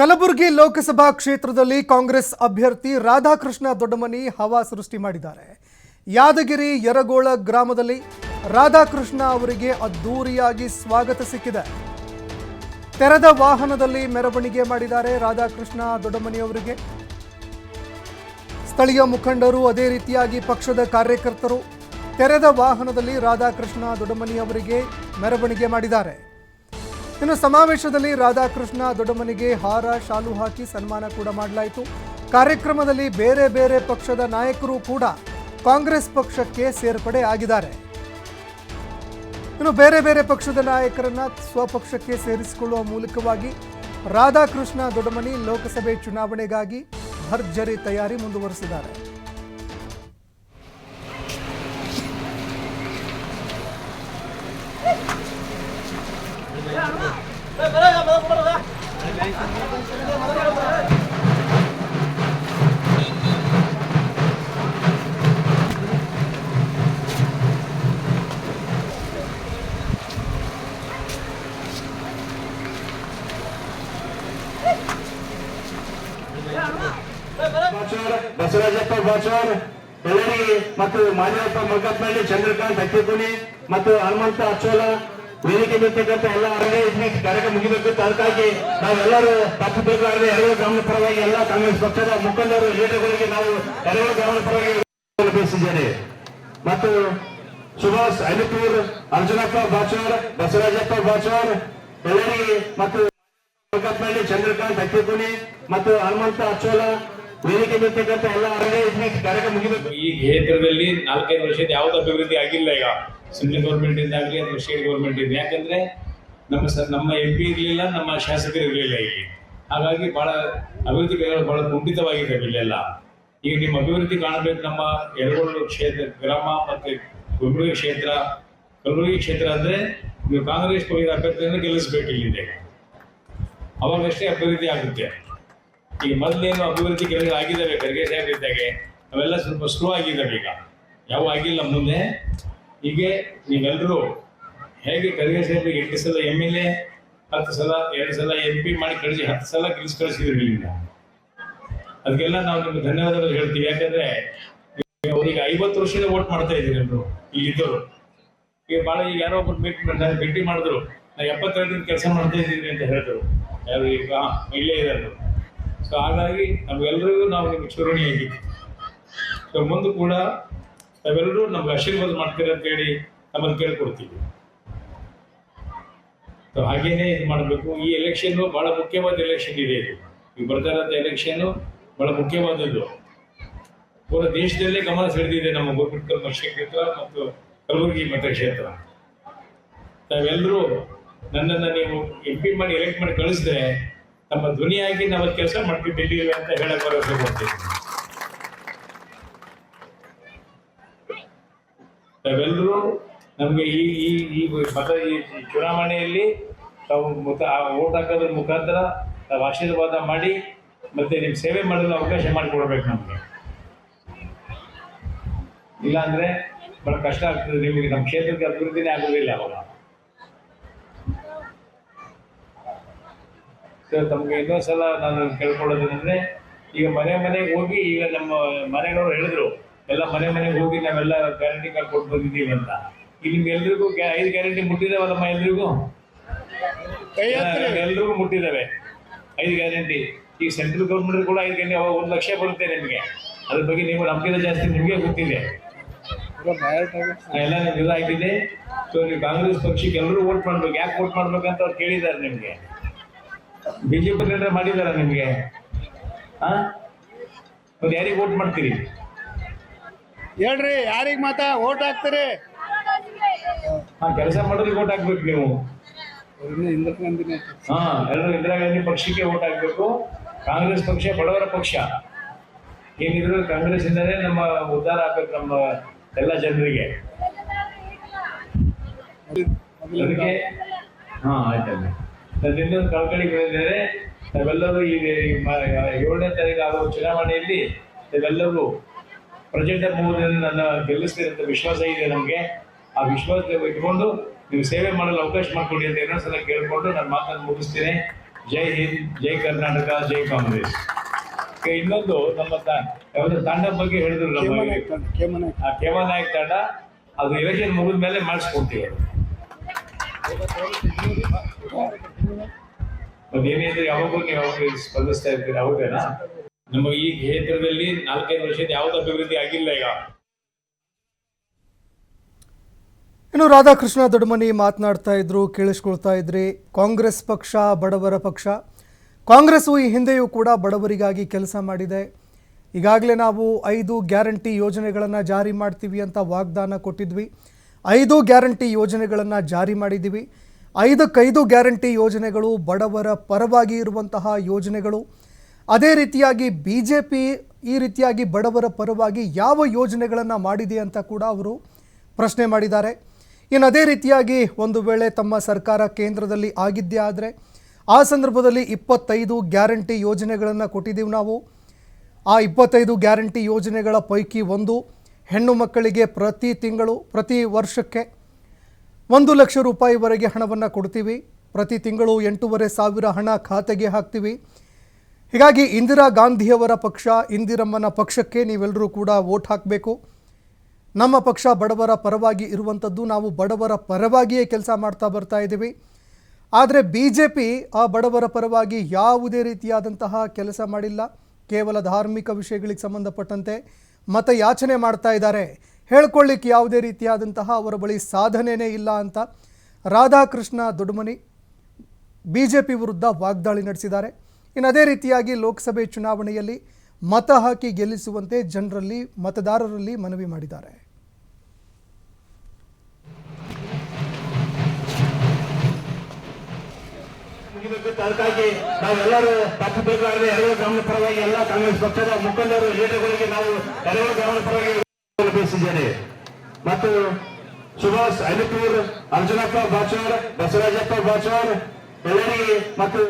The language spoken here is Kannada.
ಕಲಬುರಗಿ ಲೋಕಸಭಾ ಕ್ಷೇತ್ರದಲ್ಲಿ ಕಾಂಗ್ರೆಸ್ ಅಭ್ಯರ್ಥಿ ರಾಧಾಕೃಷ್ಣ ದೊಡ್ಡಮನಿ ಹವಾ ಸೃಷ್ಟಿ ಮಾಡಿದ್ದಾರೆ. ಯಾದಗಿರಿ ಯರಗೋಳ ಗ್ರಾಮದಲ್ಲಿ ರಾಧಾಕೃಷ್ಣ ಅವರಿಗೆ ಅದ್ದೂರಿಯಾಗಿ ಸ್ವಾಗತ ಸಿಕ್ಕಿದೆ. ತೆರೆದ ವಾಹನದಲ್ಲಿ ಮೆರವಣಿಗೆ ಮಾಡಿದ್ದಾರೆ ರಾಧಾಕೃಷ್ಣ ದೊಡ್ಡಮನಿ ಅವರಿಗೆ. ಸ್ಥಳೀಯ ಮುಖಂಡರು ಅದೇ ರೀತಿಯಾಗಿ ಪಕ್ಷದ ಕಾರ್ಯಕರ್ತರು ತೆರೆದ ವಾಹನದಲ್ಲಿ ರಾಧಾಕೃಷ್ಣ ದೊಡ್ಡಮನಿ ಅವರಿಗೆ ಮೆರವಣಿಗೆ ಮಾಡಿದ್ದಾರೆ. ಇನ್ನು ಸಮಾವೇಶದಲ್ಲಿ ರಾಧಾಕೃಷ್ಣ ದೊಡ್ಡಮನಿಗೆ ಹಾರ, ಶಾಲು ಹಾಕಿ ಸನ್ಮಾನ ಕೂಡ ಮಾಡಲಾಯಿತು. ಕಾರ್ಯಕ್ರಮದಲ್ಲಿ ಬೇರೆ ಬೇರೆ ಪಕ್ಷದ ನಾಯಕರು ಕೂಡ ಕಾಂಗ್ರೆಸ್ ಪಕ್ಷಕ್ಕೆ ಸೇರ್ಪಡೆ ಆಗಿದ್ದಾರೆ. ಇನ್ನು ಬೇರೆ ಬೇರೆ ಪಕ್ಷದ ನಾಯಕರನ್ನ ಸ್ವಪಕ್ಷಕ್ಕೆ ಸೇರಿಸಿಕೊಳ್ಳುವ ಮೂಲಕವಾಗಿ ರಾಧಾಕೃಷ್ಣ ದೊಡ್ಡಮನಿ ಲೋಕಸಭೆ ಚುನಾವಣೆಗಾಗಿ ಭರ್ಜರಿ ತಯಾರಿ ಮುಂದುವರೆಸಿದ್ದಾರೆ. ಬಸವರಾಜಪ್ಪ ಬಾಚೋರ್ ಬೆಳರಿ ಮತ್ತು ಮಾದೇವಪ್ಪ ಮಗ್ಗಪ್ಪನಹಳ್ಳಿ ಚಂದ್ರಕಾಂತ್ ಹಕ್ಕಿಕುನಿ ಮತ್ತು ಹನುಮಂತ ಅಚ್ಚೋಲ ವೇದಿಕೆ ನಿಂತಕ್ಕಂಥ ಎಲ್ಲ ಅರಣ್ಯ ಕಾರ್ಯಕ್ರಮ ಮುಗಿಬೇಕು. ಅದಕ್ಕಾಗಿ ನಾವೆಲ್ಲರೂ ತಪ್ಪಬೇಕಾದ್ರೆ ಎರಡು ಗ್ರಾಮದ ಪರವಾಗಿ ಎಲ್ಲ ಕಾಂಗ್ರೆಸ್ ಪಕ್ಷದ ಮುಖಂಡರು, ಲೀಡರ್ಗಳಿಗೆ ನಾವು ಎರಡು ಗ್ರಾಮದ ಪರವಾಗಿ ಬಯಸಿದ್ದೇನೆ ಮತ್ತು ಸುಭಾಷ್ ಅಲಿಪೂರ್ ಅರ್ಜುನಪ್ಪ ಬಾಚೋರ್ ಬಸವರಾಜಪ್ಪ ಬಾಚೋರ್ ಎಲ್ಲರಿಗೆ ಮತ್ತು ಚಂದ್ರಕಾಂತ್ ಅಕ್ಕಿಪುಣಿ ಮತ್ತು ಹನುಮಂತ ಅಚೋಲ ವೇದಿಕೆ ನಿಂತಕ್ಕಂಥ ಎಲ್ಲ ಅರಣ್ಯ ಕಾರ್ಯಕ್ರಮ ಮುಗಿಬೇಕು. ಈ ಕ್ಷೇತ್ರದಲ್ಲಿ ನಾಲ್ಕೈದು ವರ್ಷದ ಯಾವ್ದು ಅಭಿವೃದ್ಧಿ ಆಗಿಲ್ಲ ಈಗ. ಸೆಂಟ್ರಲ್ ಗೌರ್ಮೆಂಟ್ ಇಂದಾಗಲಿ ಅಥವಾ ಸ್ಟೇಟ್ ಗೌರ್ಮೆಂಟ್ ಇಂದ ಯಾಕಂದ್ರೆ ನಮ್ಮ ಸ, ನಮ್ಮ ಎಂ ಪಿ ಇರಲಿಲ್ಲ, ನಮ್ಮ ಶಾಸಕರು ಇರಲಿಲ್ಲ ಇಲ್ಲಿ. ಹಾಗಾಗಿ ಬಹಳ ಅಭಿವೃದ್ಧಿ ಕಾರ್ಯಗಳು ಬಹಳ ಕುಂಠಿತವಾಗಿದೆ ಇಲ್ಲೆಲ್ಲ. ಈಗ ನಿಮ್ಮ ಅಭಿವೃದ್ಧಿ ಕಾಣಬೇಕು ನಮ್ಮ ಯರಗೋಡು ಕ್ಷೇತ್ರ, ಗ್ರಾಮ ಮತ್ತು ಗುಲ್ಬರ್ಗಿ ಕ್ಷೇತ್ರ. ಕಲಬುರಗಿ ಕ್ಷೇತ್ರ ಅಂದ್ರೆ ನೀವು ಕಾಂಗ್ರೆಸ್ ಪಕ್ಷದ ಅಭ್ಯರ್ಥಿಯನ್ನು ಗೆಲ್ಲಿಸಬೇಕು ಇಲ್ಲಿದೆ. ಅವಾಗಷ್ಟೇ ಅಭಿವೃದ್ಧಿ ಆಗುತ್ತೆ. ಈಗ ಮೊದಲೇನು ಅಭಿವೃದ್ಧಿ ಕೆಲಸ ಆಗಿದ್ದಾವೆ, ಖರ್ಗೆ ಸಾಹೇಬ್ ಇದ್ದಾಗೆ, ಅವೆಲ್ಲ ಸ್ವಲ್ಪ ಸ್ಲೋ ಆಗಿದ್ದಾವೆ ಈಗ. ಯಾವ ಆಗಿಲ್ಲ, ಮುಂದೆ ಹೀಗೆ ನೀವೆಲ್ಲರೂ ಹೇಗೆ ಕರಿಗೆ ಸಾಹೇಬ್ರಿಗೆ ಎಂಟು ಸಲ ಎಂ ಎಲ್ ಎ, ಹತ್ತು ಸಲ, ಎರಡು ಸಲ ಎಂ ಪಿ ಮಾಡಿ ಕಳಿಸಿ, ಹತ್ತು ಸಲ ಗೆಲ್ಸ್ ಕಳಿಸಿದ್ರಿ ಇಲ್ಲಿಂದ ಅದಕ್ಕೆಲ್ಲ ನಾವು ನಿಮ್ಗೆ ಧನ್ಯವಾದಗಳು ಹೇಳ್ತೀವಿ. ಯಾಕಂದ್ರೆ ಈಗ ಐವತ್ತು ವರ್ಷದ ವೋಟ್ ಮಾಡ್ತಾ ಇದ್ದೀರಿ ಎಲ್ಲರೂ ಇಲ್ಲಿದ್ದವರು ಈಗ ಭಾಳ ಈಗ ಯಾರೋ ಒಬ್ರು ಮೀಟ್ ಭೇಟಿ ಮಾಡಿದ್ರು, ನಾ ಎಪ್ಪತ್ತೆರಡರಿಂದ ಕೆಲಸ ಮಾಡ್ತಾ ಇದ್ದೀನಿ ಅಂತ ಹೇಳಿದ್ರು. ಯಾರು ಈಗ ಇಲ್ಲೇ ಇದ್ದಾರೆ ಸೊ ಹಾಗಾಗಿ ನಮ್ಗೆಲ್ರಿಗೂ ನಾವು ನಿಮ್ಗೆ ಚಿರೋಣಿಯಾಗಿ ಸೊ ಮುಂದೆ ಕೂಡ ನಾವೆಲ್ಲರೂ ನಮ್ಗೆ ಆಶೀರ್ವಾದ ಮಾಡ್ತೀರ ಅಂತ ಹೇಳಿ ನಮ್ಮನ್ನು ಕೇಳ್ಕೊಡ್ತೀವಿ. ಹಾಗೇನೆ ಇದು ಮಾಡಬೇಕು. ಈ ಎಲೆಕ್ಷನ್ ಬಹಳ ಮುಖ್ಯವಾದ ಎಲೆಕ್ಷನ್ ಇದೆ ಇದು. ಈಗ ಬರ್ತಾ ಇರೋಂಥ ಎಲೆಕ್ಷನ್ ಬಹಳ ಮುಖ್ಯವಾದದ್ದು. ಪೂರ ದೇಶದಲ್ಲೇ ಗಮನ ಸೆಳೆದಿದೆ ನಮ್ಮ ಗೋಪಿಟ್ಕಲ್ ಮತಕ್ಷೇತ್ರ ಮತ್ತು ಕಲಬುರಗಿ ಮತಕ್ಷೇತ್ರ. ತಾವೆಲ್ಲರೂ ನನ್ನನ್ನು ನೀವು ಎಂ ಪಿ ಮಾಡಿ ಎಲೆಕ್ಟ್ ಮಾಡಿ ಕಳಿಸಿದ್ರೆ ನಮ್ಮ ಧ್ವನಿಯಾಗಿ ನಾವು ಕೆಲಸ ಮಾಡ್ತಿದ್ದೀವಿ ಅಂತ ಹೇಳಕ್ ಭರವಸೆ ಕೊಡ್ತೀನಿ ತಾವೆಲ್ಲರೂ ನಮಗೆ ಈ ಈ ಈ ಮತ, ಈ ಚುನಾವಣೆಯಲ್ಲಿ ತಾವು ಆ ಓಟ್ ಹಾಕೋದ್ರ ಮುಖಾಂತರ ತಾವು ಆಶೀರ್ವಾದ ಮಾಡಿ ಮತ್ತೆ ನಿಮ್ಮ ಸೇವೆ ಮಾಡಲು ಅವಕಾಶ ಮಾಡಿಕೊಡ್ಬೇಕು ನಮಗೆ. ಇಲ್ಲಾಂದರೆ ಬಹಳ ಕಷ್ಟ ಆಗ್ತದೆ ನಿಮಗೆ, ನಮ್ಮ ಕ್ಷೇತ್ರಕ್ಕೆ ಅಭಿವೃದ್ಧಿನೇ ಆಗೋದಿಲ್ಲ ಅವಾಗ. ತಮಗೆ ಇನ್ನೊಂದ್ಸಲ ನಾನು ಕೇಳ್ಕೊಳ್ಳೋದೇನೆಂದರೆ, ಈಗ ಮನೆ ಮನೆಗೆ ಹೋಗಿ ಈಗ ನಮ್ಮ ಮನೆಯವರು ಹೇಳಿದ್ರು ಎಲ್ಲ ಮನೆ ಮನೆಗೆ ಹೋಗಿ ನಾವೆಲ್ಲ ಗ್ಯಾರಂಟಿ ಕಾರ್ಡ್ ಕೊಟ್ಟು ಬಂದಿದ್ದೀವಿ ಅಂತ. ಈಗ ನಿಮ್ಗೆ ಎಲ್ರಿಗೂ ಐದು ಗ್ಯಾರಂಟಿ ಮುಟ್ಟಿದಾವಲ್ಲಮ್ಮ ಎಲ್ರಿಗೂ? ಎಲ್ರಿಗೂ ಮುಟ್ಟಿದ್ದಾವೆ ಐದು ಗ್ಯಾರಂಟಿ ಈಗ ಸೆಂಟ್ರಲ್ ಗೌರ್ಮೆಂಟ್ ಕೂಡ ಐದು ಗ್ಯಾರಂಟಿ ಅವಾಗ ಒಂದು ಲಕ್ಷ ಬರುತ್ತೆ ನಿಮಗೆ. ಅದ್ರ ಬಗ್ಗೆ ನೀವು ನಮ್ಗಿಂತ ಜಾಸ್ತಿ ನಿಮಗೆ ಗೊತ್ತಿದೆ. ಎಲ್ಲ ನಿಮ್ಗೆ ಆಗಿದೆ. ಸೊ ನೀವು ಕಾಂಗ್ರೆಸ್ ಪಕ್ಷಕ್ಕೆ ಎಲ್ಲರೂ ವೋಟ್ ಮಾಡ್ಬೇಕು. ಯಾಕೆ ವೋಟ್ ಮಾಡ್ಬೇಕಂತ ಅವ್ರು ಕೇಳಿದ್ದಾರೆ ನಿಮಗೆ. ಬಿಜೆಪಿ ಮಾಡಿದಾರ ನಿಮಗೆ? ಹಾಂ ಮತ್ತೆ ಯಾರಿಗೆ ವೋಟ್ ಮಾಡ್ತೀರಿ? ಹೇಳ್ರಿ ಯಾರಿಗೆ ಮಾತಾ ಓಟ್ ಹಾಕ್ತೀರಿ ಆ ಕೆಲಸ ಮಾಡೋರಿಗೆ ವೋಟ್ ಹಾಕ್ಬೇಕು ನೀವು ಇಂದಿರಾ ಗಾಂಧಿನೇ ಹಾ ಎಲ್ಲರೂ ಇಂದಿರಾ ಗಾಂಧಿ ಪಕ್ಷಕ್ಕೆ ವೋಟ್ ಹಾಕ್ಬೇಕು ಕಾಂಗ್ರೆಸ್ ಪಕ್ಷ ಬಡವರ ಪಕ್ಷ ಏನಿದ್ರು ಕಾಂಗ್ರೆಸ್ ಇಂದಾನೇ ನಮ್ಮ ಉದ್ಧಾರ ಆಗ್ಬೇಕು ನಮ್ಮ ಎಲ್ಲ ಜನರಿಗೆ ಅದಕ್ಕೆ ಹಾ ಆಯ್ತಲ್ಲ ಅದರಿಂದ ಕಳ್ಕಳಿ ಬೆಳೆದಿದ್ದಾರೆ ನಾವೆಲ್ಲರೂ ಈಗ ಏಳನೇ ತಾರೀಕು ಆಗುವ ಚುನಾವಣೆಯಲ್ಲಿ ನಾವೆಲ್ಲರೂ ಪ್ರಚಂಡ ಮೂರರಿಂದ ನನ್ನ ಗೆಲ್ಲಿಸ್ತೀರಿ ಅಂತ ವಿಶ್ವಾಸ ಇದೆ ನಮಗೆ. ಆ ವಿಶ್ವಾಸ ಇಟ್ಕೊಂಡು ನೀವು ಸೇವೆ ಮಾಡಲು ಅವಕಾಶ ಮಾಡಿಕೊಡಿ ಅಂತ ಏನೋ ಸಲ ಕೇಳಿಕೊಂಡು ನಾನು ಮಾತನ್ನು ಮುಗಿಸ್ತೀನಿ. ಜೈ ಹಿಂದ್ ಜೈ ಕರ್ನಾಟಕ ಜೈ ಕಾಂಗ್ರೆಸ್. ಇನ್ನೊಂದು ನಮ್ಮ ತಾ ಯಾವ್ದು ತಂಡ ಬಗ್ಗೆ ಹೇಳಿದ್ರು ನಮ್ಮ ಕೇಮನಾಯ್ಕ್ ಆ ಕೇಮ ನಾಯಕ್ ತಂಡ ಅದು ಎಲೆಕ್ಷನ್ ಮುಗಿದ ಮೇಲೆ ಮಾಡಿಸ್ಕೊಡ್ತೀವಿ. ಅದು ಮತ್ತೇನಿದ್ರೆ ಯಾವಾಗೂ ನೀವು ಯಾವಾಗ ಸ್ಪಂದಿಸ್ತಾ ಇರ್ತೀರಿ ಹೌದೇನಾ? ನಮಗೆ ಈ ಕ್ಷೇತ್ರದಲ್ಲಿ ನಾಲ್ಕೈದು ವರ್ಷದ ಯಾವ್ದು ಅಭಿವೃದ್ಧಿ ಆಗಿಲ್ಲ ಈಗ. ಇನ್ನು ರಾಧಾಕೃಷ್ಣ ದೊಡ್ಡಮನಿ ಮಾತನಾಡ್ತಾ ಇದ್ರು, ಕೇಳಿಸ್ಕೊಳ್ತಾ ಇದ್ರಿ. ಕಾಂಗ್ರೆಸ್ ಪಕ್ಷ ಬಡವರ ಪಕ್ಷ. ಕಾಂಗ್ರೆಸ್ ಈ ಹಿಂದೆಯೂ ಕೂಡ ಬಡವರಿಗಾಗಿ ಕೆಲಸ ಮಾಡಿದೆ. ಈಗಾಗಲೇ ನಾವು ಐದು ಗ್ಯಾರಂಟಿ ಯೋಜನೆಗಳನ್ನು ಜಾರಿ ಮಾಡ್ತೀವಿ ಅಂತ ವಾಗ್ದಾನ ಕೊಟ್ಟಿದ್ವಿ. ಐದು ಗ್ಯಾರಂಟಿ ಯೋಜನೆಗಳನ್ನು ಜಾರಿ ಮಾಡಿದ್ದೀವಿ. ಐದಕ್ಕೈದು ಗ್ಯಾರಂಟಿ ಯೋಜನೆಗಳು ಬಡವರ ಪರವಾಗಿ ಇರುವಂತಹ ಯೋಜನೆಗಳು. ಅದೇ ರೀತಿಯಾಗಿ ಬಿ ಜೆ ಪಿ ಈ ರೀತಿಯಾಗಿ ಬಡವರ ಪರವಾಗಿ ಯಾವ ಯೋಜನೆಗಳನ್ನು ಮಾಡಿದೆ ಅಂತ ಕೂಡ ಅವರು ಪ್ರಶ್ನೆ ಮಾಡಿದ್ದಾರೆ. ಇನ್ನು ಅದೇ ರೀತಿಯಾಗಿ ಒಂದು ವೇಳೆ ತಮ್ಮ ಸರ್ಕಾರ ಕೇಂದ್ರದಲ್ಲಿ ಆಗಿದ್ದೇ ಆದರೆ ಆ ಸಂದರ್ಭದಲ್ಲಿ ಇಪ್ಪತ್ತೈದು ಗ್ಯಾರಂಟಿ ಯೋಜನೆಗಳನ್ನು ಕೊಟ್ಟಿದ್ದೀವಿ ನಾವು. ಆ ಇಪ್ಪತ್ತೈದು ಗ್ಯಾರಂಟಿ ಯೋಜನೆಗಳ ಪೈಕಿ ಒಂದು ಹೆಣ್ಣು ಮಕ್ಕಳಿಗೆ ಪ್ರತಿ ತಿಂಗಳು, ಪ್ರತಿ ವರ್ಷಕ್ಕೆ ಒಂದು ಲಕ್ಷ ರೂಪಾಯಿವರೆಗೆ ಹಣವನ್ನು ಕೊಡ್ತೀವಿ. ಪ್ರತಿ ತಿಂಗಳು ಎಂಟೂವರೆ ಸಾವಿರ ಹಣ ಖಾತೆಗೆ ಹಾಕ್ತೀವಿ. ಹೀಗಾಗಿ ಇಂದಿರಾ ಗಾಂಧಿಯವರ ಪಕ್ಷ, ಇಂದಿರಮ್ಮನ ಪಕ್ಷಕ್ಕೆ ನೀವೆಲ್ಲರೂ ಕೂಡ ವೋಟ್ ಹಾಕಬೇಕು. ನಮ್ಮ ಪಕ್ಷ ಬಡವರ ಪರವಾಗಿ ಇರುವಂಥದ್ದು ನಾವು ಬಡವರ ಪರವಾಗಿಯೇ ಕೆಲಸ ಮಾಡ್ತಾ ಬರ್ತಾ ಇದ್ದೀವಿ. ಆದರೆ ಬಿ ಜೆ ಪಿ ಆ ಬಡವರ ಪರವಾಗಿ ಯಾವುದೇ ರೀತಿಯಾದಂತಹ ಕೆಲಸ ಮಾಡಿಲ್ಲ. ಕೇವಲ ಧಾರ್ಮಿಕ ವಿಷಯಗಳಿಗೆ ಸಂಬಂಧಪಟ್ಟಂತೆ ಮತ ಯಾಚನೆ ಮಾಡ್ತಾ ಇದ್ದಾರೆ. ಹೇಳ್ಕೊಳ್ಳಿಕ್ಕೆ ಯಾವುದೇ ರೀತಿಯಾದಂತಹ ಅವರ ಬಳಿ ಸಾಧನೆಯೇ ಇಲ್ಲ ಅಂತ Radhakrishna Doddamani B J P ವಿರುದ್ಧ ವಾಗ್ದಾಳಿ ನಡೆಸಿದ್ದಾರೆ. ಇನ್ನು ಅದೇ ರೀತಿಯಾಗಿ ಲೋಕಸಭೆ ಚುನಾವಣೆಯಲ್ಲಿ ಮತ ಹಾಕಿ ಗೆಲ್ಲಿಸುವಂತೆ ಜನರಲ್ಲಿ, ಮತದಾರರಲ್ಲಿ ಮನವಿ ಮಾಡಿದ್ದಾರೆ. ಅದಕ್ಕಾಗಿ ನಾವೆಲ್ಲರೂ ತಪ್ಪಬೇಕಾದ್ರೆ ಎರಡು ಗ್ರಾಮದ ಪರವಾಗಿ ಎಲ್ಲ ಕಾಂಗ್ರೆಸ್ ಪಕ್ಷದ ಮುಖಂಡರು, ಲೀಡರ್ಗಳಿಗೆ ನಾವು ಎರಡು ಗ್ರಾಮದ ಪರವಾಗಿ ಬಯಸಿದ್ದೇನೆ ಮತ್ತು ಸುಭಾಷ್ ಅಲಿಪೂರ್ ಅರ್ಜುನಪ್ಪ ಬಾಚೋರ್ ಬಸವರಾಜಪ್ಪ ಬಾಚೋರ್ ಎಲ್ಲರಿಗೆ ಮತ್ತು